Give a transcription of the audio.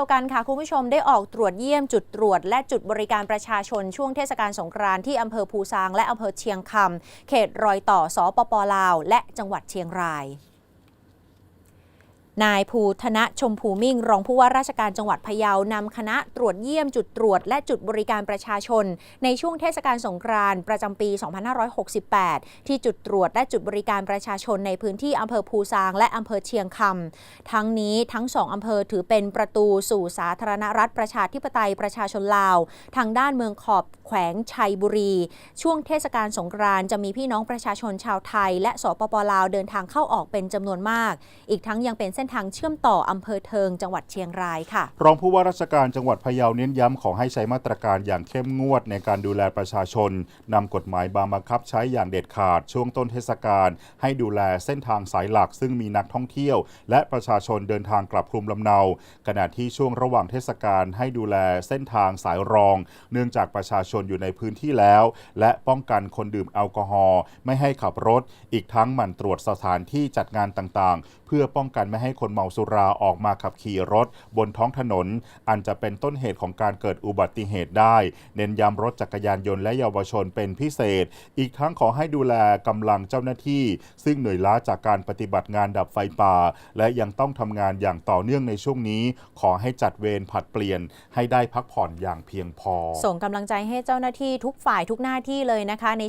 ดียวกันค่ะ คุณผู้ชมได้ออกตรวจเยี่ยมจุดตรวจ และจุดบริการประชาชนช่วงเทศกาลสงกรานต์ที่อำเภอภูซางและอำเภอเชียงคำเขตรอยต่อสปปลาว และจังหวัดเชียงราย นายภูธนะชมพูมิ่ง รองผู้ว่าราชการจังหวัดพะเยานำคณะตรวจเยี่ยมจุดตรวจและจุดบริการประชาชน ในช่วงเทศกาลสงกรานต์ประจำปี 2568 ที่จุดตรวจและจุดบริการประชาชนในพื้นที่อำเภอภูซางและอำเภอเชียงคำทั้งนี้ทั้งสองอำเภอถือเป็นประตูสู่สาธารณรัฐประชาธิปไตยประชาชนลาว ทางด้านเมืองขอบแขวงชัยบุรี ช่วงเทศกาลสงกรานต์จะมีพี่น้องประชาชนชาวไทย และสปปลาวเดินทางเข้าออกเป็นจำนวนมาก อีกทั้งยังเป็นเส้นทางเชื่อมต่ออำเภอเทิงจังหวัดเชียงรายค่ะ รองผู้ว่าราชการจังหวัดพะเยาเน้นย้ำขอให้ใช้มาตรการอย่างเข้มงวดในการดูแลประชาชนนำกฎหมายบางบังคับใช้อย่างเด็ดขาดช่วงต้นเทศกาลให้ดูแลเส้นทางสายหลัก ซึ่งมีนักท่องเที่ยว และประชาชนเดินทางกลับภูมิลำเนา ขณะที่ช่วงระหว่างเทศกาลให้ดูแลเส้นทางสายรอง เนื่องจากประชาชนอยู่ในพื้นที่แล้ว และป้องกันคนดื่มแอลกอฮอล์ไม่ให้ขับรถ อีกทั้งหมั่นตรวจสถานที่จัดงานต่างๆ เพื่อป้องกันไม่ให้ให้คนเมาสุราออกมาขับขี่รถ บนท้องถนน อันจะเป็นต้นเหตุของการเกิดอุบัติเหตุได้ เน้นย้ำรถจักรยานยนต์และเยาวชนเป็นพิเศษ อีกทั้งขอให้ดูแลกำลังเจ้าหน้าที่ ซึ่งเหนื่อยล้าจากการปฏิบัติงานดับไฟป่า และยังต้องทำงานอย่างต่อเนื่องในช่วงนี้ ขอให้จัดเวรผัดเปลี่ยนให้ได้พักผ่อนอย่างเพียงพอ ส่งกำลังใจให้เจ้าหน้าที่ทุกฝ่ายทุกหน้าที่เลยนะคะใน